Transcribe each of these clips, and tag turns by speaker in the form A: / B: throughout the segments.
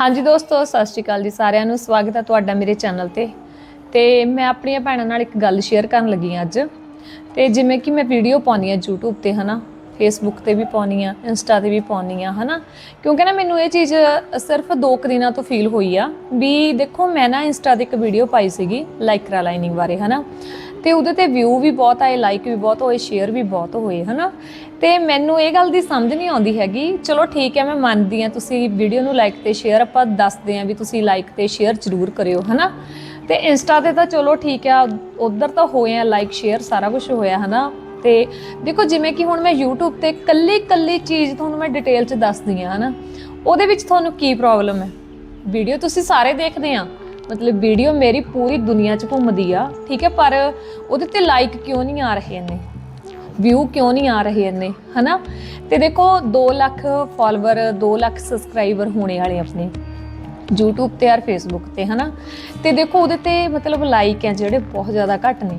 A: ਹਾਂਜੀ ਦੋਸਤੋ, ਸਤਿ ਸ਼੍ਰੀ ਅਕਾਲ ਜੀ ਸਾਰਿਆਂ ਨੂੰ। ਸਵਾਗਤ ਹੈ ਤੁਹਾਡਾ ਮੇਰੇ ਚੈਨਲ ਤੇ। ਤੇ ਮੈਂ ਆਪਣੀਆਂ ਭੈਣਾਂ ਨਾਲ ਇੱਕ ਗੱਲ ਸ਼ੇਅਰ ਕਰਨ ਲੱਗੀ ਹਾਂ ਅੱਜ। ਤੇ ਜਿਵੇਂ ਕਿ ਮੈਂ ਵੀਡੀਓ ਪਾਉਣੀ ਆ YouTube ਤੇ, ਹਨਾ? ਫੇਸਬੁੱਕ ਤੇ ਵੀ ਪਾਉਣੀ ਆ ਇੰਸਟਾ ਤੇ ਵੀ ਪਾਉਣੀ ਆ ਹਨਾ? ਕਿਉਂਕਿ ਨਾ ਮੈਨੂੰ ਇਹ ਚੀਜ਼ ਸਿਰਫ ਦੋ ਕੁ ਦਿਨਾਂ ਤੋਂ ਫੀਲ ਹੋਈ ਆ ਵੀ ਦੇਖੋ, ਮੈਂ ਨਾ ਇੰਸਟਾ ਤੇ ਇੱਕ ਵੀਡੀਓ ਪਾਈ ਸੀਗੀ ਲਾਈਕਰਾ ਲਾਈਨਿੰਗ ਬਾਰੇ, ਹਨਾ? ਤੇ ਉਹਦੇ ਤੇ ਵਿਊ ਵੀ ਬਹੁਤ ਆਏ ਲਾਈਕ ਵੀ ਬਹੁਤ ਹੋਏ ਸ਼ੇਅਰ ਵੀ ਬਹੁਤ ਹੋਏ, ਹਨਾ? ਤੇ ਮੈਨੂੰ ਇਹ ਗੱਲ ਦੀ ਸਮਝ ਨਹੀਂ ਆਉਂਦੀ ਹੈਗੀ, ਚਲੋ ਠੀਕ ਹੈ, ਮੈਂ ਮੰਨਦੀ ਆ ਤੁਸੀਂ ਵੀਡੀਓ ਨੂੰ ਲਾਈਕ ਤੇ ਸ਼ੇਅਰ ਆਪਾਂ ਦੱਸਦੇ ਆ ਵੀ ਤੁਸੀਂ ਲਾਈਕ ਤੇ ਸ਼ੇਅਰ ਜ਼ਰੂਰ ਕਰਿਓ, ਹਨਾ? ਤੇ ਇੰਸਟਾ ਤੇ ਤਾਂ ਚਲੋ ਠੀਕ ਆ ਉਧਰ ਤਾਂ ਹੋਏ ਆ ਲਾਈਕ ਸ਼ੇਅਰ ਸਾਰਾ ਕੁਝ ਹੋਇਆ, ਹਨਾ? ਤੇ ਦੇਖੋ ਜਿਵੇਂ ਕਿ ਹੁਣ ਮੈਂ YouTube ਤੇ ਕੱਲੀ ਕੱਲੀ ਚੀਜ਼ ਤੁਹਾਨੂੰ ਮੈਂ ਡਿਟੇਲ ਚ ਦੱਸਦੀ ਆ ਹਨਾ? ਉਹਦੇ ਵਿੱਚ ਤੁਹਾਨੂੰ ਕੀ ਪ੍ਰੋਬਲਮ ਹੈ? ਵੀਡੀਓ ਤੁਸੀਂ ਸਾਰੇ ਦੇਖਦੇ ਆ। ਮਤਲਬ ਵੀਡੀਓ ਮੇਰੀ ਪੂਰੀ ਦੁਨੀਆ 'ਚ ਘੁੰਮਦੀ ਆ, ਠੀਕ ਹੈ? ਪਰ ਉਹਦੇ ਤੇ ਲਾਈਕ ਕਿਉਂ ਨਹੀਂ ਆ ਰਹੇ ਨੇ ਵਿਊ ਕਿਉਂ ਨਹੀਂ ਆ ਰਹੇ ਇੰਨੇ, ਹਨਾ? ਤੇ ਦੇਖੋ 2 ਲੱਖ ਫਾਲੋਅਰ 2 ਲੱਖ ਸਬਸਕ੍ਰਾਈਬਰ ਹੋਣੇ ਵਾਲੇ ਆਪਣੇ YouTube ਤੇ ਔਰ Facebook ਤੇ, ਹਨਾ? ਤੇ ਦੇਖੋ ਉਹਦੇ ਤੇ ਮਤਲਬ ਲਾਈਕ ਹੈ ਜਿਹੜੇ ਬਹੁਤ ਜ਼ਿਆਦਾ ਘੱਟ ਨੇ।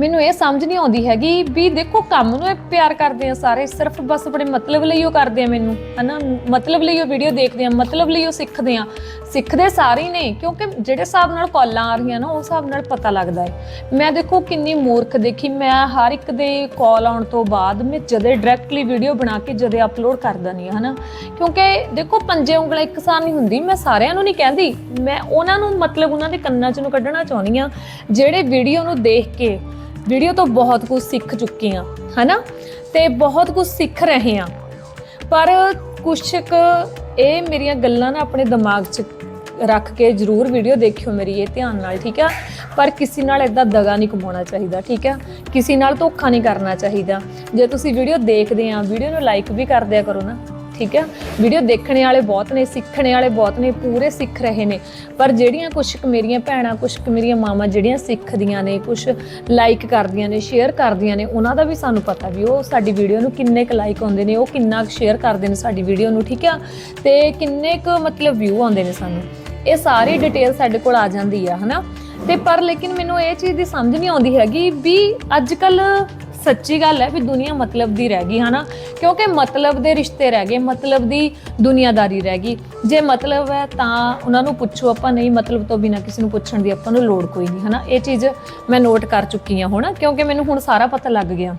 A: ਮੈਨੂੰ ਇਹ ਸਮਝ ਨਹੀਂ ਆਉਂਦੀ ਹੈਗੀ ਵੀ ਦੇਖੋ ਕੰਮ ਨੂੰ ਇਹ ਪਿਆਰ ਕਰਦੇ ਆ ਸਾਰੇ, ਸਿਰਫ ਬਸ ਆਪਣੇ ਮਤਲਬ ਲਈ ਉਹ ਕਰਦੇ ਆ ਮੈਨੂੰ, ਹਨਾ? ਮਤਲਬ ਲਈ ਉਹ ਵੀਡੀਓ ਦੇਖਦੇ ਆ, ਮਤਲਬ ਲਈ ਉਹ ਸਿੱਖਦੇ ਆ। ਸਿੱਖਦੇ ਸਾਰੇ ਨੇ, ਕਿਉਂਕਿ ਜਿਹੜੇ ਹਿਸਾਬ ਨਾਲ ਕਾਲਾਂ ਆ ਰਹੀਆਂ ਨਾ ਉਸ ਹਿਸਾਬ ਨਾਲ ਪਤਾ ਲੱਗਦਾ ਹੈ। ਮੈਂ ਦੇਖੋ ਕਿੰਨੀ ਮੂਰਖ ਦੇਖੀ, ਮੈਂ ਹਰ ਇੱਕ ਦੇ ਕਾਲ ਆਉਣ ਤੋਂ ਬਾਅਦ ਮੈਂ ਜਦੇ ਡਾਇਰੈਕਟਲੀ ਵੀਡੀਓ ਬਣਾ ਕੇ ਜਦੇ ਅਪਲੋਡ ਕਰ ਦਿੰਦੀ ਹਾਂ, ਹਨਾ? ਕਿਉਂਕਿ ਦੇਖੋ ਪੰਜੇ ਉਂਗਲਾਂ ਇੱਕ ਸਾਰ ਨਹੀਂ ਹੁੰਦੀ, ਮੈਂ ਸਾਰਿਆਂ ਨੂੰ ਨਹੀਂ ਕਹਿੰਦੀ। ਮੈਂ ਉਹਨਾਂ ਨੂੰ ਮਤਲਬ ਉਹਨਾਂ ਦੇ ਕੰਨਾਂ 'ਚ ਨੂੰ ਕੱਢਣਾ ਚਾਹੁੰਦੀ ਆ ਜਿਹੜੇ ਵੀਡੀਓ ਨੂੰ ਦੇਖ ਕੇ ਵੀਡੀਓ ਤੋਂ ਬਹੁਤ ਕੁਝ ਸਿੱਖ ਚੁੱਕੇ ਆ ਹਨਾ? ਤੇ ਬਹੁਤ ਕੁਝ ਸਿੱਖ ਰਹੇ ਆ ਪਰ ਕੁਛ ਕੁ ਇਹ ਮੇਰੀਆਂ ਗੱਲਾਂ ਨਾ ਆਪਣੇ ਦਿਮਾਗ 'ਚ ਰੱਖ ਕੇ ਜਰੂਰ ਵੀਡੀਓ ਦੇਖਿਓ ਮੇਰੀ, ਇਹ ਧਿਆਨ ਨਾਲ, ਠੀਕ ਆ? ਪਰ ਕਿਸੇ ਨਾਲ ਇਦਾਂ ਦਗਾ ਨਹੀਂ ਕਮਾਉਣਾ ਚਾਹੀਦਾ, ਠੀਕ ਆ? ਕਿਸੇ ਨਾਲ ਧੋਖਾ ਨਹੀਂ ਕਰਨਾ ਚਾਹੀਦਾ। ਜੇ ਤੁਸੀਂ ਵੀਡੀਓ ਦੇਖਦੇ ਆ, ਵੀਡੀਓ ਨੂੰ ਲਾਈਕ ਵੀ ਕਰ ਦਿਆ ਕਰੋ ਨਾ ਠੀਕ ਹੈ? ਵੀਡੀਓ ਦੇਖਣੇ ਵਾਲੇ ਬਹੁਤ ਨੇ, ਸਿੱਖਣੇ ਵਾਲੇ ਬਹੁਤ ਨੇ, ਪੂਰੇ ਸਿੱਖ ਰਹੇ ਨੇ। ਪਰ ਜਿਹੜੀਆਂ ਕੁਛ ਕੁ ਮੇਰੀਆਂ ਭੈਣਾਂ, ਕੁਛ ਕੁ ਮੇਰੀਆਂ ਮਾਵਾਂ ਜਿਹੜੀਆਂ ਸਿੱਖਦੀਆਂ ਨੇ, ਕੁਛ ਲਾਈਕ ਕਰਦੀਆਂ ਨੇ ਸ਼ੇਅਰ ਕਰਦੀਆਂ ਨੇ, ਉਹਨਾਂ ਦਾ ਵੀ ਸਾਨੂੰ ਪਤਾ ਵੀ ਉਹ ਸਾਡੀ ਵੀਡੀਓ ਨੂੰ ਕਿੰਨੇ ਕੁ ਲਾਈਕ ਆਉਂਦੇ ਨੇ, ਉਹ ਕਿੰਨਾ ਕੁ ਸ਼ੇਅਰ ਕਰਦੇ ਨੇ ਸਾਡੀ ਵੀਡੀਓ ਨੂੰ, ਠੀਕ ਆ ਤੇ ਕਿੰਨੇ ਕੁ ਮਤਲਬ ਵਿਊ ਆਉਂਦੇ ਨੇ ਸਾਨੂੰ। ਇਹ ਸਾਰੀ ਡਿਟੇਲ ਸਾਡੇ ਕੋਲ ਆ ਜਾਂਦੀ ਆ, ਹਨਾ? ਤੇ ਪਰ ਲੇਕਿਨ ਮੈਨੂੰ ਇਹ ਚੀਜ਼ ਦੀ ਸਮਝ ਨਹੀਂ ਆਉਂਦੀ ਹੈਗੀ ਵੀ ਅੱਜ ਕੱਲ ਸੱਚੀ ਗੱਲ ਹੈ ਵੀ ਦੁਨੀਆ ਮਤਲਬ ਦੀ ਰਹਿ ਗਈ, ਹਨਾ? ਕਿਉਂਕਿ ਮਤਲਬ ਦੇ ਰਿਸ਼ਤੇ ਰਹਿ ਗਏ, ਮਤਲਬ ਦੀ ਦੁਨੀਆਦਾਰੀ ਰਹਿ ਗਈ। ਜੇ ਮਤਲਬ ਹੈ ਤਾਂ ਉਹਨਾਂ ਨੂੰ ਪੁੱਛੋ ਆਪਾਂ, ਨਹੀਂ ਮਤਲਬ ਤੋਂ ਬਿਨਾ ਕਿਸੇ ਨੂੰ ਪੁੱਛਣ ਦੀ ਆਪਾਂ ਨੂੰ ਲੋੜ ਕੋਈ ਨਹੀਂ, ਹਨਾ? ਇਹ ਚੀਜ਼ ਮੈਂ ਨੋਟ ਕਰ ਚੁੱਕੀ ਹਾਂ ਹੁਣ, ਕਿਉਂਕਿ ਮੈਨੂੰ ਹੁਣ ਸਾਰਾ ਪਤਾ ਲੱਗ ਗਿਆ।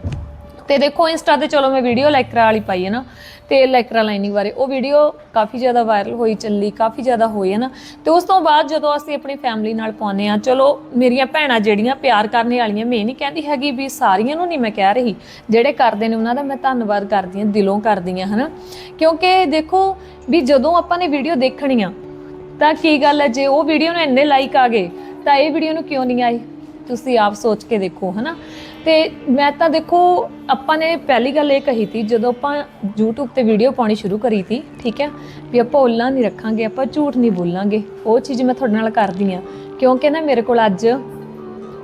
A: ਤੇ ਦੇਖੋ ਇੰਸਟਾ ਤੇ ਚਲੋ ਮੈਂ ਵੀਡੀਓ ਲੈਕਰਾ ਵਾਲੀ ਪਾਈ ਹੈ ਨਾ, ਤੇ ਲੈਕਰਾ ਲਾਈਨਿੰਗ ਬਾਰੇ, ਉਹ ਵੀਡੀਓ ਕਾਫੀ ਜ਼ਿਆਦਾ ਵਾਇਰਲ ਹੋਈ, ਚੱਲੀ, ਕਾਫੀ ਜ਼ਿਆਦਾ ਹੋਈ ਹੈ ਨਾ। ਤੇ ਉਸ ਤੋਂ ਬਾਅਦ ਜਦੋਂ ਅਸੀਂ ਆਪਣੀ ਫੈਮਿਲੀ ਨਾਲ ਪਾਉਨੇ ਆ ਚਲੋ ਮੇਰੀਆਂ ਭੈਣਾਂ ਜਿਹੜੀਆਂ ਪਿਆਰ ਕਰਨੇ ਵਾਲੀਆਂ, ਮੈਂ ਨਹੀਂ ਕਹਿੰਦੀ ਹੈਗੀ ਵੀ ਸਾਰੀਆਂ ਨੂੰ ਨਹੀਂ ਮੈਂ ਕਹਿ ਰਹੀ, ਜਿਹੜੇ ਕਰਦੇ ਨੇ ਉਹਨਾਂ ਦਾ ਮੈਂ ਧੰਨਵਾਦ ਕਰਦੀ ਹਾਂ, ਦਿਲੋਂ ਕਰਦੀ ਹਾਂ, ਹਨਾ। ਕਿਉਂਕਿ ਦੇਖੋ ਵੀ ਜਦੋਂ ਆਪਾਂ ਨੇ ਵੀਡੀਓ ਦੇਖਣੀ ਆ ਤਾਂ ਕੀ ਗੱਲ ਹੈ, ਜੇ ਉਹ ਵੀਡੀਓ ਨੂੰ ਇੰਨੇ ਲਾਈਕ ਆ ਗਏ, ਤਾਂ ਇਹ ਵੀਡੀਓ ਨੂੰ ਕਿਉਂ ਨਹੀਂ ਆਏ ਤੁਸੀਂ ਆਪ ਸੋਚ ਕੇ ਦੇਖੋ, ਹਨਾ। ਤੇ ਮੈਂ ਤਾਂ ਦੇਖੋ, ਆਪਾਂ ਨੇ ਪਹਿਲੀ ਗੱਲ ਇਹ ਕਹੀ ਤੀ, ਜਦੋਂ ਆਪਾਂ YouTube ਤੇ ਵੀਡੀਓ ਪਾਉਣੀ ਸ਼ੁਰੂ ਕਰੀ ਤੀ, ਠੀਕ ਹੈ, ਵੀ ਆਪਾਂ ਉੱਲਾ ਨਹੀਂ ਰੱਖਾਂਗੇ, ਆਪਾਂ ਝੂਠ ਨਹੀਂ ਬੋਲਾਂਗੇ। ਉਹ ਚੀਜ਼ ਮੈਂ ਤੁਹਾਡੇ ਨਾਲ ਕਰਦੀ ਆ ਕਿਉਂਕਿ ਨਾ ਮੇਰੇ ਕੋਲ ਅੱਜ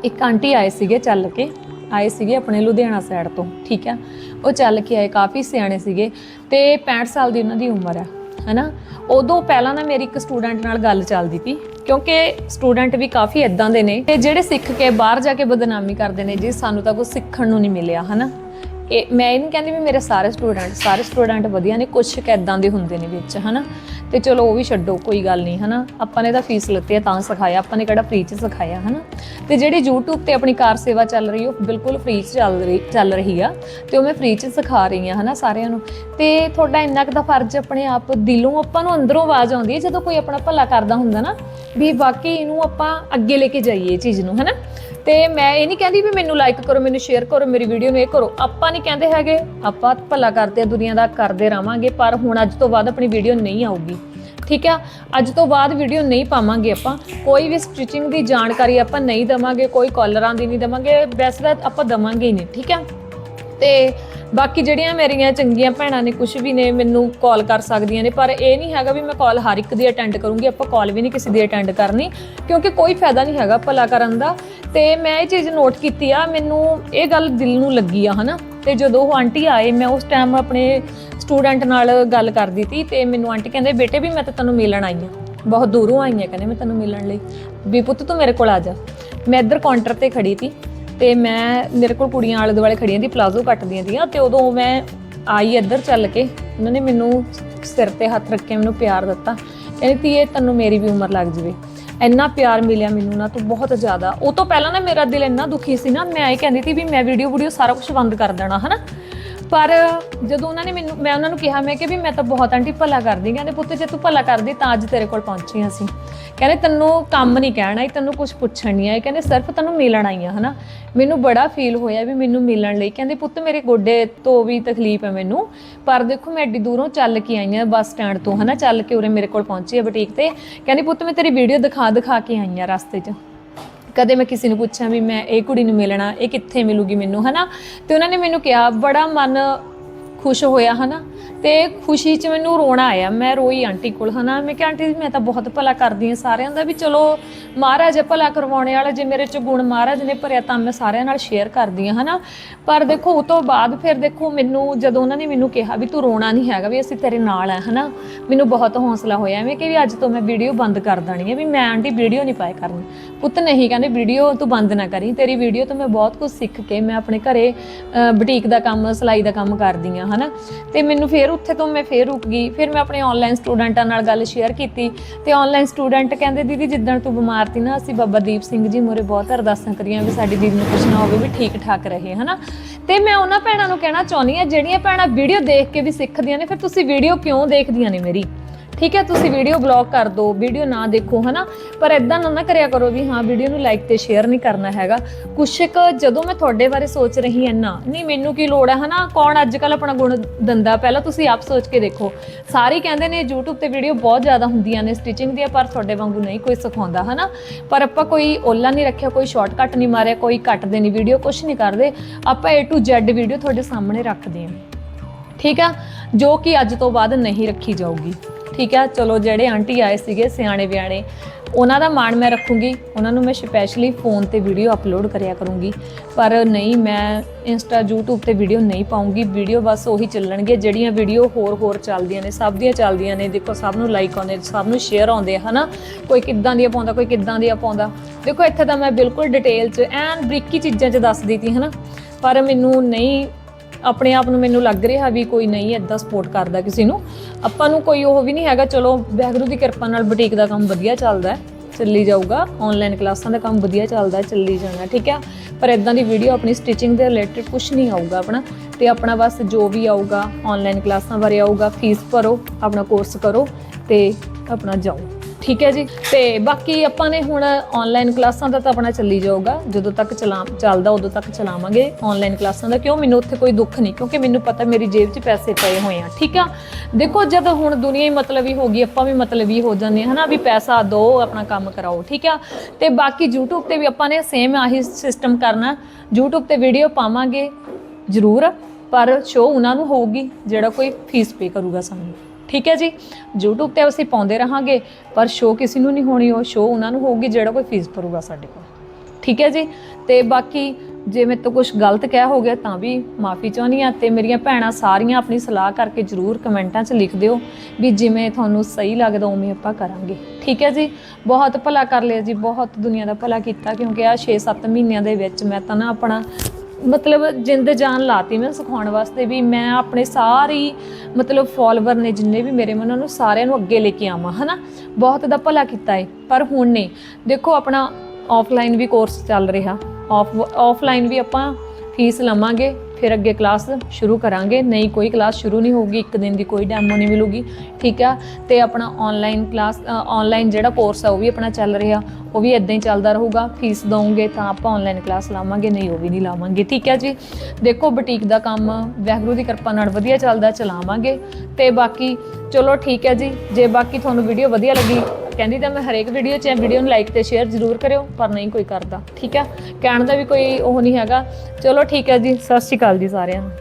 A: ਇੱਕ ਆਂਟੀ ਆਏ ਸੀਗੇ ਚੱਲ ਕੇ, ਆਏ ਸੀਗੇ ਆਪਣੇ ਲੁਧਿਆਣਾ ਸਾਈਡ ਤੋਂ, ਠੀਕ ਹੈ। ਉਹ ਚੱਲ ਕੇ ਆਏ, ਕਾਫੀ ਸਿਆਣੇ ਸੀਗੇ ਤੇ 65 ਸਾਲ ਦੀ ਉਹਨਾਂ ਦੀ ਉਮਰ ਹੈ, ਹਨਾ। ਉਦੋਂ ਪਹਿਲਾਂ ਨਾ ਮੇਰੀ ਇੱਕ ਸਟੂਡੈਂਟ ਨਾਲ ਗੱਲ ਚੱਲਦੀ ਸੀ ਕਿਉਂਕਿ ਸਟੂਡੈਂਟ ਵੀ ਕਾਫੀ ਇਦਾਂ ਦੇ ਨੇ, ਤੇ ਜਿਹੜੇ ਸਿੱਖ ਕੇ ਬਾਹਰ ਜਾ ਕੇ ਬਦਨਾਮੀ ਕਰਦੇ ਨੇ ਜੀ, ਸਾਨੂੰ ਤਾਂ ਕੁਝ ਸਿੱਖਣ ਨੂੰ ਨਹੀਂ ਮਿਲਿਆ, ਹਨਾ? ਇਹ ਮੈਂ ਇਹ ਨਹੀਂ ਕਹਿੰਦੀ ਵੀ ਮੇਰੇ ਸਾਰੇ ਸਟੂਡੈਂਟ ਸਾਰੇ ਸਟੂਡੈਂਟ ਵਧੀਆ ਨੇ ਕੁਝ ਕੁ ਦੇ ਹੁੰਦੇ ਨੇ ਵਿੱਚ, ਹਨਾ? ਤੇ ਚਲੋ ਉਹ ਵੀ ਛੱਡੋ, ਕੋਈ ਗੱਲ ਨਹੀਂ, ਹਨਾ? ਆਪਾਂ ਨੇ ਤਾਂ ਫੀਸ ਲੱਤੀ ਹੈ ਤਾਂ ਸਿਖਾਇਆ, ਆਪਾਂ ਨੇ ਕਿਹੜਾ ਫ੍ਰੀ ਚ ਸਿਖਾਇਆ, ਹਨਾ? ਤੇ ਜਿਹੜੀ YouTube ਤੇ ਆਪਣੀ ਕਾਰ ਸੇਵਾ ਚੱਲ ਰਹੀ, ਉਹ ਬਿਲਕੁਲ ਫ੍ਰੀ ਚ ਚੱਲ ਰਹੀ ਚੱਲ ਰਹੀ ਆ, ਤੇ ਉਹ ਮੈਂ ਫ੍ਰੀ ਚ ਸਿਖਾ ਰਹੀ ਆ, ਹਨਾ, ਸਾਰਿਆਂ ਨੂੰ? ਤੇ ਤੁਹਾਡਾ ਇੰਨਾ ਕੁ ਦਾ ਫਰਜ਼ ਆਪਣੇ ਆਪ, ਦਿਲੋਂ ਆਪਾਂ ਨੂੰ ਅੰਦਰੋਂ ਆਵਾਜ਼ ਆਉਂਦੀ ਹੈ ਜਦੋਂ ਕੋਈ ਆਪਣਾ ਭਲਾ ਕਰਦਾ ਹੁੰਦਾ ਨਾ, ਵੀ ਵਾਕਈ ਇਹਨੂੰ ਆਪਾਂ ਅੱਗੇ ਲੈ ਕੇ ਜਾਈਏ ਇਹ ਚੀਜ਼ ਨੂੰ, ਹਨਾ? ਤੇ ਮੈਂ ਇਹ ਨਹੀਂ ਕਹਿੰਦੀ ਵੀ ਮੈਨੂੰ ਲਾਈਕ ਕਰੋ, ਮੈਨੂੰ ਸ਼ੇਅਰ ਕਰੋ, ਮੇਰੀ ਵੀਡੀਓ ਨੂੰ ਇਹ ਕਰੋ। ਆਪਾਂ ਨਹੀਂ ਕਹਿੰਦੇ ਹੈਗੇ। ਆਪਾਂ ਭਲਾ ਕਰਦੇ ਆ ਦੁਨੀਆ ਦਾ ਕਰਦੇ ਰਵਾਂਗੇ ਪਰ ਹੁਣ ਅੱਜ ਤੋਂ ਬਾਅਦ ਆਪਣੀ ਵੀਡੀਓ ਨਹੀਂ ਆਊਗੀ। ਠੀਕ ਆ? ਅੱਜ ਤੋਂ ਬਾਅਦ ਵੀਡੀਓ ਨਹੀਂ ਪਾਵਾਂਗੇ ਆਪਾਂ। ਕੋਈ ਵੀ ਸਟਿਚਿੰਗ ਦੀ ਜਾਣਕਾਰੀ ਆਪਾਂ ਨਹੀਂ ਦਵਾਂਗੇ, ਕੋਈ ਕਾਲਰਾਂ ਦੀ ਨਹੀਂ ਦਵਾਂਗੇ, ਵੈਸੇ ਤਾਂ ਆਪਾਂ ਦਵਾਂਗੇ ਹੀ ਨਹੀਂ। ਠੀਕ ਆ? ਤੇ ਬਾਕੀ ਜਿਹੜੀਆਂ ਮੇਰੀਆਂ ਚੰਗੀਆਂ ਭੈਣਾਂ ਨੇ ਕੁਝ ਵੀ ਨੇ, ਮੈਨੂੰ ਕਾਲ ਕਰ ਸਕਦੀਆਂ ਨੇ, ਪਰ ਇਹ ਨਹੀਂ ਹੈਗਾ ਵੀ ਮੈਂ ਕਾਲ ਹਰ ਇੱਕ ਦੀ ਅਟੈਂਡ ਕਰੂੰਗੀ, ਆਪਾਂ ਕਾਲ ਵੀ ਨਹੀਂ ਕਿਸੇ ਦੀ ਅਟੈਂਡ ਕਰਨੀ, ਕਿਉਂਕਿ ਕੋਈ ਫਾਇਦਾ ਨਹੀਂ ਹੈਗਾ ਭਲਾ ਕਰਨ ਦਾ। ਤੇ ਮੈਂ ਇਹ ਚੀਜ਼ ਨੋਟ ਕੀਤੀ ਆ, ਮੈਨੂੰ ਇਹ ਗੱਲ ਦਿਲ ਨੂੰ ਲੱਗੀ ਆ, ਹਨਾ? ਤੇ ਜਦੋਂ ਉਹ ਆਂਟੀ ਆਏ, ਮੈਂ ਉਸ ਟਾਈਮ ਆਪਣੇ ਸਟੂਡੈਂਟ ਨਾਲ ਗੱਲ ਕਰਦੀ ਸੀ, ਤੇ ਮੈਨੂੰ ਆਂਟੀ ਕਹਿੰਦੇ, ਬੇਟੇ ਵੀ ਮੈਂ ਤਾਂ ਤੈਨੂੰ ਮਿਲਣ ਆਈ ਆ। ਬਹੁਤ ਦੂਰੋਂ ਆਈ ਆ ਕਹਿੰਦੇ ਮੈਂ ਤੈਨੂੰ ਮਿਲਣ ਲਈ। ਵੀ ਪੁੱਤ ਤੂੰ ਮੇਰੇ ਕੋਲ ਆ ਜਾ। ਮੈਂ ਇੱਧਰ ਕਾਊਂਟਰ ਤੇ ਖੜੀ ਸੀ। ਤੇ ਮੈਂ ਮੇਰੇ ਕੋਲ ਕੁੜੀਆਂ ਆਲੇ ਦੁਆਲੇ ਖੜੀਆਂ ਦੀ ਪਲਾਜ਼ੋ ਕੱਟਦੀਆਂ ਦੀਆਂ ਤੇ ਉਦੋਂ ਮੈਂ ਆਈ ਇੱਧਰ ਚੱਲ ਕੇ, ਉਹਨਾਂ ਨੇ ਮੈਨੂੰ ਸਿਰ ਤੇ ਹੱਥ ਰੱਖ ਕੇ ਮੈਨੂੰ ਪਿਆਰ ਦਿੱਤਾ। ਕਹਿੰਦੀ ਤੀ ਇਹ ਤੈਨੂੰ ਮੇਰੀ ਵੀ ਉਮਰ ਲੱਗ ਜਵੇ। ਇੰਨਾ ਪਿਆਰ ਮਿਲਿਆ ਮੈਨੂੰ ਨਾ, ਤੋਂ ਬਹੁਤ ਜ਼ਿਆਦਾ ਉਹ ਤੋਂ ਪਹਿਲਾਂ ਨਾ ਮੇਰਾ ਦਿਲ ਇੰਨਾ ਦੁਖੀ ਸੀ ਨਾ, ਮੈਂ ਇਹ ਕਹਿੰਦੀ ਸੀ ਵੀ ਮੈਂ ਵੀਡੀਓ ਵੀਡੀਓ ਸਾਰਾ ਕੁਝ ਬੰਦ ਕਰ ਦੇਣਾ, ਹਨਾ? ਪਰ ਜਦੋਂ ਉਹਨਾਂ ਨੇ ਮੈਨੂੰ ਮੈਂ ਉਹਨਾਂ ਨੂੰ ਕਿਹਾ, ਮੈਂ ਕਿ ਵੀ ਮੈਂ ਤਾਂ ਬਹੁਤ ਆਂਟੀ ਭਲਾ ਕਰਦੀ, ਕਹਿੰਦੇ ਪੁੱਤ ਜੇ ਤੂੰ ਭਲਾ ਕਰਦੀ ਤਾਂ ਅੱਜ ਤੇਰੇ ਕੋਲ ਪਹੁੰਚੀ ਅਸੀਂ। ਕਹਿੰਦੇ ਤੈਨੂੰ ਕੰਮ ਨਹੀਂ ਕਹਿਣਾ ਆਈ ਤੈਨੂੰ ਕੁਝ ਪੁੱਛਣ ਨਹੀਂ ਆਈ ਕਹਿੰਦੇ ਸਿਰਫ ਤੈਨੂੰ ਮਿਲਣ ਆਈ ਆ ਹਨਾ। ਮੈਨੂੰ ਬੜਾ ਫੀਲ ਹੋਇਆ ਵੀ ਮੈਨੂੰ ਮਿਲਣ ਲਈ। ਕਹਿੰਦੇ ਪੁੱਤ ਮੇਰੇ ਗੋਡੇ ਤੋਂ ਵੀ ਤਕਲੀਫ ਹੈ ਮੈਨੂੰ, ਪਰ ਦੇਖੋ ਮੈਂ ਐਡੀ ਦੂਰੋਂ ਚੱਲ ਕੇ ਆਈ ਆ ਬੱਸ ਸਟੈਂਡ ਤੋਂ, ਹਨਾ, ਚੱਲ ਕੇ ਉਰੇ ਮੇਰੇ ਕੋਲ ਪਹੁੰਚੀ ਹੈ ਬੁਟੀਕ ਤੇ। ਕਹਿੰਦੀ ਪੁੱਤ ਮੈਂ ਤੇਰੀ ਵੀਡੀਓ ਦਿਖਾ ਦਿਖਾ ਕੇ ਆਈ ਆ ਰਸਤੇ 'ਚ। ਕਦੇ ਮੈਂ ਕਿਸੇ ਨੂੰ ਪੁੱਛਿਆ ਵੀ ਮੈਂ ਇਹ ਕੁੜੀ ਨੂੰ ਮਿਲਣਾ, ਇਹ ਕਿੱਥੇ ਮਿਲੂਗੀ ਮੈਨੂੰ, ਹਨਾ? ਤੇ ਉਹਨਾਂ ਨੇ ਮੈਨੂੰ ਕਿਹਾ, ਬੜਾ ਮਨ ਖੁਸ਼ ਹੋਇਆ, ਹਨਾ? ਤੇ ਖੁਸ਼ੀ 'ਚ ਮੈਨੂੰ ਰੋਣਾ ਆਇਆ। ਮੈਂ ਰੋਈ ਆਂਟੀ ਕੋਲ ਹਨਾ? ਮੈਂ ਕਿਹਾ ਆਂਟੀ ਮੈਂ ਤਾਂ ਬਹੁਤ ਭਲਾ ਕਰਦੀ ਹਾਂ ਸਾਰਿਆਂ ਦਾ ਵੀ ਚਲੋ ਮਹਾਰਾਜ ਹੈ ਭਲਾ ਕਰਵਾਉਣੇ ਵਾਲਾ ਜੇ ਮੇਰੇ 'ਚ ਗੁਣ ਮਹਾਰਾਜ ਨੇ ਭਰਿਆ ਤਾਂ ਮੈਂ ਸਾਰਿਆਂ ਨਾਲ ਸ਼ੇਅਰ ਕਰਦੀ ਹਾਂ ਹਨਾ? ਪਰ ਦੇਖੋ ਉਹ ਤੋਂ ਬਾਅਦ ਫਿਰ ਦੇਖੋ ਮੈਨੂੰ ਜਦੋਂ ਉਹਨਾਂ ਨੇ ਮੈਨੂੰ ਕਿਹਾ ਵੀ ਤੂੰ ਰੋਣਾ ਨਹੀਂ ਹੈਗਾ ਵੀ ਅਸੀਂ ਤੇਰੇ ਨਾਲ ਹੈ ਹਨਾ? ਮੈਨੂੰ ਬਹੁਤ ਹੌਸਲਾ ਹੋਇਆ। ਐਵੇਂ ਕਿ ਵੀ ਅੱਜ ਤੋਂ ਮੈਂ ਵੀਡੀਓ ਬੰਦ ਕਰ ਦੇਣੀ ਹੈ ਵੀ ਮੈਂ ਆਂਟੀ ਵੀਡੀਓ ਨਹੀਂ ਪਾਏ ਕਰਨੀ। ਪੁੱਤ ਨਹੀਂ ਕਹਿੰਦੇ ਵੀਡੀਓ ਤੂੰ ਬੰਦ ਨਾ ਕਰੀ। ਤੇਰੀ ਵੀਡੀਓ ਤੋਂ ਮੈਂ ਬਹੁਤ ਕੁਝ ਸਿੱਖ ਕੇ ਮੈਂ ਆਪਣੇ ਘਰੇ ਅ, ਬੁਟੀਕ ਦਾ ਕੰਮ ਸਿਲਾਈ ਦਾ ਕੰਮ ਕਰਦੀ ਹਾਂ ਹਨਾ? ਤੇ ਮੈਨੂੰ ਫਿਰ ਉੱਥੇ ਤੋਂ ਮੈਂ ਫਿਰ ਰੁਕ ਗਈ, ਫਿਰ ਮੈਂ ਆਪਣੇ ਆਨਲਾਈਨ ਸਟੂਡੈਂਟਾਂ ਨਾਲ ਗੱਲ ਸ਼ੇਅਰ ਕੀਤੀ ਤੇ ਆਨਲਾਈਨ ਸਟੂਡੈਂਟ ਕਹਿੰਦੇ, ਦੀਦੀ, ਜਿੱਦਣ ਤੂੰ ਬਿਮਾਰ ਸੀ ਨਾ, ਅਸੀਂ ਬਾਬਾ ਦੀਪ ਸਿੰਘ ਜੀ ਮੋਰੇ ਬਹੁਤ ਅਰਦਾਸਾਂ ਕਰੀਆਂ ਵੀ ਸਾਡੀ ਦੀਦੀ ਨੂੰ ਕੁਝ ਨਾ ਹੋਵੇ ਵੀ ਠੀਕ ਠਾਕ ਰਹੇ, ਹਨਾ? ਤੇ ਮੈਂ ਉਹਨਾਂ ਭੈਣਾਂ ਨੂੰ ਕਹਿਣਾ ਚਾਹੁੰਦੀ ਆ ਜਿਹੜੀਆਂ ਭੈਣਾਂ ਵੀਡੀਓ ਦੇਖ ਕੇ ਵੀ ਸਿੱਖਦੀਆਂ ਨੇ, ਫਿਰ ਤੁਸੀਂ ਵੀਡੀਓ ਕਿਉਂ ਦੇਖਦੀਆਂ ਨੇ ਮੇਰੀ? ਠੀਕ ਹੈ, ਤੁਸੀਂ ਵੀਡੀਓ ਬਲੌਕ ਕਰ ਦਿਓ ਵੀਡੀਓ ਨਾ ਦੇਖੋ, ਹਨਾ? ਪਰ ਇਦਾਂ ਨਾ ਨਾ ਕਰਿਆ ਕਰੋ ਵੀ ਹਾਂ ਵੀਡੀਓ ਨੂੰ ਲਾਈਕ ਤੇ ਸ਼ੇਅਰ ਨਹੀਂ ਕਰਨਾ ਹੈਗਾ। ਕੁਛ ਕੁ ਜਦੋਂ ਮੈਂ ਤੁਹਾਡੇ ਬਾਰੇ ਸੋਚ ਰਹੀ ਹਾਂ ਨਾ, ਨਹੀਂ, ਮੈਨੂੰ ਕੀ ਲੋੜ ਹੈ, ਹਨਾ? ਕੌਣ ਅੱਜ ਕੱਲ ਆਪਣਾ ਗੁਣ ਦੰਦਾ? ਪਹਿਲਾਂ ਤੁਸੀਂ ਆਪ ਸੋਚ ਕੇ ਦੇਖੋ। ਸਾਰੇ ਕਹਿੰਦੇ ਨੇ YouTube ਤੇ ਵੀਡੀਓ ਬਹੁਤ ਜ਼ਿਆਦਾ ਹੁੰਦੀਆਂ ਨੇ ਸਟਿਚਿੰਗ ਦੀਆਂ, ਪਰ ਤੁਹਾਡੇ ਵਾਂਗੂ ਨਹੀਂ ਕੋਈ ਸਿਖਾਉਂਦਾ, ਹਨਾ? ਪਰ ਆਪਾਂ ਕੋਈ ਓਲਾ ਨਹੀਂ ਰੱਖਿਆ, ਕੋਈ ਸ਼ਾਰਟਕਟ ਨਹੀਂ ਮਾਰਿਆ, ਕੋਈ ਕੱਟਦੇ ਨਹੀਂ ਵੀਡੀਓ ਕੁਝ ਨਹੀਂ ਕਰਦੇ। ਆਪਾਂ A to Z ਵੀਡੀਓ ਤੁਹਾਡੇ ਸਾਹਮਣੇ ਰੱਖਦੇ ਹਾਂ। ਠੀਕ ਆ? ਜੋ ਕਿ ਅੱਜ ਤੋਂ ਬਾਅਦ ਨਹੀਂ ਰੱਖੀ ਜਾਊਗੀ। ਠੀਕ ਆ? ਚਲੋ, ਜਿਹੜੇ ਆਂਟੀ ਆਏ ਸੀਗੇ, ਸਿਆਣੇ ਬਿਆਣੇ, ਉਹਨਾਂ ਦਾ ਮਾਣ ਮੈਂ ਰੱਖੂੰਗੀ। ਉਹਨਾਂ ਨੂੰ ਮੈਂ ਸਪੈਸ਼ਲੀ ਫੋਨ ਤੇ ਵੀਡੀਓ ਅਪਲੋਡ ਕਰਿਆ ਕਰੂੰਗੀ। ਪਰ ਨਹੀਂ, ਮੈਂ ਇੰਸਟਾ YouTube ਤੇ ਵੀਡੀਓ ਨਹੀਂ ਪਾਉਂਗੀ। ਵੀਡੀਓ ਬਸ ਉਹੀ ਚੱਲਣਗੇ, ਜਿਹੜੀਆਂ ਵੀਡੀਓ ਹੋਰ ਹੋਰ ਚੱਲਦੀਆਂ ਨੇ, ਸਭ ਦੀਆਂ ਚੱਲਦੀਆਂ ਨੇ। ਦੇਖੋ, ਸਭ ਨੂੰ ਲਾਈਕ ਆਉਂਦੇ, ਸਭ ਨੂੰ ਸ਼ੇਅਰ ਆਉਂਦੇ ਆ, ਹਨਾ? ਕੋਈ ਕਿੱਦਾਂ ਦੀਆਂ ਪਾਉਂਦਾ, ਕੋਈ ਕਿੱਦਾਂ ਦੀਆਂ ਪਾਉਂਦਾ। ਦੇਖੋ, ਇੱਥੇ ਤਾਂ ਮੈਂ ਬਿਲਕੁਲ ਡਿਟੇਲ 'ਚ ਐਨ ਬਰੀਕੀ ਚੀਜ਼ਾਂ 'ਚ ਦੱਸ ਦਿੱਤੀ ਹਨਾ? ਪਰ ਮੈਨੂੰ ਨਹੀਂ ਆਪਣੇ ਆਪ ਨੂੰ ਮੈਨੂੰ ਲੱਗ ਰਿਹਾ ਵੀ ਕੋਈ ਨਹੀਂ ਐਦਾਂ ਸਪੋਰਟ ਕਰਦਾ ਕਿਸੇ ਨੂੰ। ਆਪਾਂ ਨੂੰ ਕੋਈ ਉਹ ਵੀ ਨਹੀਂ ਹੈਗਾ, ਚਲੋ ਵਾਹਿਗੁਰੂ ਦੀ ਕਿਰਪਾ ਨਾਲ ਬੁਟੀਕ ਦਾ ਕੰਮ ਵਧੀਆ ਚੱਲਦਾ ਹੈ, ਚੱਲੀ ਜਾਊਗਾ। ਆਨਲਾਈਨ ਕਲਾਸਾਂ ਦਾ ਕੰਮ ਵਧੀਆ ਚੱਲਦਾ ਚੱਲੀ ਜਾਣਾ, ਠੀਕ ਆ ਪਰ ਇਦਾਂ ਦੀ ਵੀਡੀਓ ਆਪਣੀ ਸਟਿਚਿੰਗ ਦੇ ਰਿਲੇਟਡ ਕੁਝ ਨਹੀਂ ਆਊਗਾ ਆਪਣਾ। ਤੇ ਆਪਣਾ ਬਸ ਜੋ ਵੀ ਆਊਗਾ ਆਨਲਾਈਨ ਕਲਾਸਾਂ ਬਾਰੇ ਆਊਗਾ ਫੀਸ ਭਰੋ, ਆਪਣਾ ਕੋਰਸ ਕਰੋ ਤੇ ਆਪਣਾ ਜਾਓ। ਠੀਕ ਹੈ ਜੀ। ਤੇ ਬਾਕੀ ਆਪਾਂ ਨੇ ਹੁਣ ਆਨਲਾਈਨ ਕਲਾਸਾਂ ਦਾ ਤਾਂ ਆਪਣਾ ਚੱਲੀ ਜਾਊਗਾ। ਜਦੋਂ ਤੱਕ ਚਲਾ ਚੱਲਦਾ ਉਦੋਂ ਤੱਕ ਚਲਾਵਾਂਗੇ ਆਨਲਾਈਨ ਕਲਾਸਾਂ ਦਾ। ਕਿਉਂ ਮੈਨੂੰ ਉੱਥੇ ਕੋਈ ਦੁੱਖ ਨਹੀਂ, ਕਿਉਂਕਿ ਮੈਨੂੰ ਪਤਾ ਮੇਰੀ ਜੇਬ 'ਚ ਪੈਸੇ ਪਏ ਹੋਏ ਆ। ਠੀਕ ਆ? ਦੇਖੋ, ਜਦ ਹੁਣ ਦੁਨੀਆ ਹੀ ਮਤਲਬੀ ਹੋ ਗਈ, ਆਪਾਂ ਵੀ ਮਤਲਬੀ ਹੋ ਜਾਂਦੇ ਹਾਂ, ਹਨਾ? ਵੀ ਪੈਸਾ ਦਿਓ ਆਪਣਾ ਕੰਮ ਕਰਾਓ। ਠੀਕ ਆ? ਤੇ ਬਾਕੀ YouTube ਤੇ ਵੀ ਆਪਾਂ ਨੇ ਸੇਮ ਆਹੀ ਸਿਸਟਮ ਕਰਨਾ। YouTube ਤੇ ਵੀਡੀਓ ਪਾਵਾਂਗੇ ਜ਼ਰੂਰ, ਪਰ ਸ਼ੋ ਉਹਨਾਂ ਨੂੰ ਹੋਊਗੀ, ਜਿਹੜਾ ਕੋਈ ਫੀਸ ਪੇ ਕਰੂਗਾ ਸਾਨੂੰ। ਠੀਕ ਹੈ ਜੀ? YouTube ਤੇ ਅਸੀਂ ਪਾਉਂਦੇ ਰਹਾਂਗੇ, ਪਰ ਸ਼ੋ ਕਿਸੇ ਨੂੰ ਨਹੀਂ ਹੋਣੀ, ਉਹ ਸ਼ੋ ਉਹਨਾਂ ਨੂੰ ਹੋਊਗੀ, ਜਿਹੜਾ ਕੋਈ ਫੀਸ ਭਰੂਗਾ ਸਾਡੇ ਕੋਲ। ਠੀਕ ਹੈ ਜੀ? ਤੇ ਬਾਕੀ ਜੇ ਮੇਰੇ ਤੋਂ ਕੁਝ ਗਲਤ ਕਿਹਾ ਹੋ ਗਿਆ ਤਾਂ ਵੀ ਮਾਫੀ ਚਾਹੁੰਦੀ ਆ ਤੇ ਮੇਰੀਆਂ ਭੈਣਾਂ ਸਾਰੀਆਂ ਆਪਣੀ ਸਲਾਹ ਕਰਕੇ ਜਰੂਰ ਕਮੈਂਟਾਂ 'ਚ ਲਿਖ ਦਿਓ ਵੀ ਜਿਵੇਂ ਤੁਹਾਨੂੰ ਸਹੀ ਲੱਗਦਾ, ਉਵੇਂ ਆਪਾਂ ਕਰਾਂਗੇ। ਠੀਕ ਹੈ ਜੀ? ਬਹੁਤ ਭਲਾ ਕਰ ਲਿਆ ਜੀ, ਬਹੁਤ ਦੁਨੀਆ ਦਾ ਭਲਾ ਕੀਤਾ, ਕਿਉਂਕਿ ਆ 6-7 ਮਹੀਨਿਆਂ ਦੇ ਵਿੱਚ ਮੈਂ ਤਾਂ ਨਾ ਆਪਣਾ ਮਤਲਬ ਜਿੰਦ ਜਾਨ ਲਾਤੀ ਮੈਂ ਸਿਖਾਉਣ ਵਾਸਤੇ ਵੀ ਮੈਂ ਆਪਣੇ ਸਾਰੀ ਮਤਲਬ ਫੋਲੋਵਰ ਨੇ ਜਿੰਨੇ ਵੀ ਮੇਰੇ ਮੈਂ ਨੂੰ ਸਾਰਿਆਂ ਨੂੰ ਅੱਗੇ ਲੈ ਕੇ ਆਵਾਂ, ਹਨਾ? ਬਹੁਤ ਦਾ ਭਲਾ ਕੀਤਾ ਹੈ ਪਰ ਹੁਣ ਨਹੀਂ। ਦੇਖੋ ਆਪਣਾ ਆਫਲਾਈਨ ਵੀ ਕੋਰਸ ਚੱਲ ਰਿਹਾ। ਆਫ ਆਫਲਾਈਨ ਵੀ ਆਪਾਂ ਫੀਸ ਲਵਾਂਗੇ। ਫਿਰ ਅੱਗੇ ਕਲਾਸ ਸ਼ੁਰੂ ਕਰਾਂਗੇ। ਨਹੀਂ, ਕੋਈ ਕਲਾਸ ਸ਼ੁਰੂ ਨਹੀਂ ਹੋਊਗੀ, ਇੱਕ ਦਿਨ ਦੀ ਕੋਈ ਡੈਮੋ ਨਹੀਂ ਮਿਲੂਗੀ, ਠੀਕ ਆ? ਤੇ ਆਪਣਾ ਆਨਲਾਈਨ ਕਲਾਸ ਆਨਲਾਈਨ ਜਿਹੜਾ ਕੋਰਸ ਆ, ਉਹ ਵੀ ਆਪਣਾ ਚੱਲ ਰਿਹਾ। ਉਹ ਵੀ ਇਦਾਂ ਹੀ ਚੱਲਦਾ ਰਹੂਗਾ। ਫੀਸ ਦਵਾਂਗੇ ਤਾਂ ਆਪਾਂ ਆਨਲਾਈਨ ਕਲਾਸ ਲਾਵਾਂਗੇ, ਨਹੀਂ, ਉਹ ਵੀ ਨਹੀਂ ਲਾਵਾਂਗੇ, ਠੀਕ ਹੈ ਜੀ? ਦੇਖੋ ਬੁਟੀਕ ਦਾ ਕੰਮ, ਵਾਹਿਗੁਰੂ ਦੀ ਕਿਰਪਾ ਨਾਲ ਵਧੀਆ ਚੱਲਦਾ, ਚਲਾਵਾਂਗੇ। ਤੇ ਬਾਕੀ, ਚਲੋ ਠੀਕ ਹੈ ਜੀ। ਜੇ ਬਾਕੀ ਤੁਹਾਨੂੰ ਵੀਡੀਓ ਵਧੀਆ ਲੱਗੀ ਕਹਿੰਦੀ ਤਾਂ ਮੈਂ ਹਰੇਕ ਵੀਡੀਓ 'ਚ ਵੀਡੀਓ ਨੂੰ ਲਾਈਕ ਤੇ ਸ਼ੇਅਰ ਜ਼ਰੂਰ ਕਰਿਓ, ਪਰ ਨਹੀਂ ਕੋਈ ਕਰਦਾ, ਠੀਕ ਹੈ ਕਹਿਣ ਦਾ ਵੀ ਕੋਈ ਉਹ ਨਹੀਂ ਹੈਗਾ। ਚਲੋ ਠੀਕ ਹੈ ਜੀ, ਸਤਿ ਸ਼੍ਰੀ ਅਕਾਲ ਜੀ ਸਾਰਿਆਂ ਨੂੰ।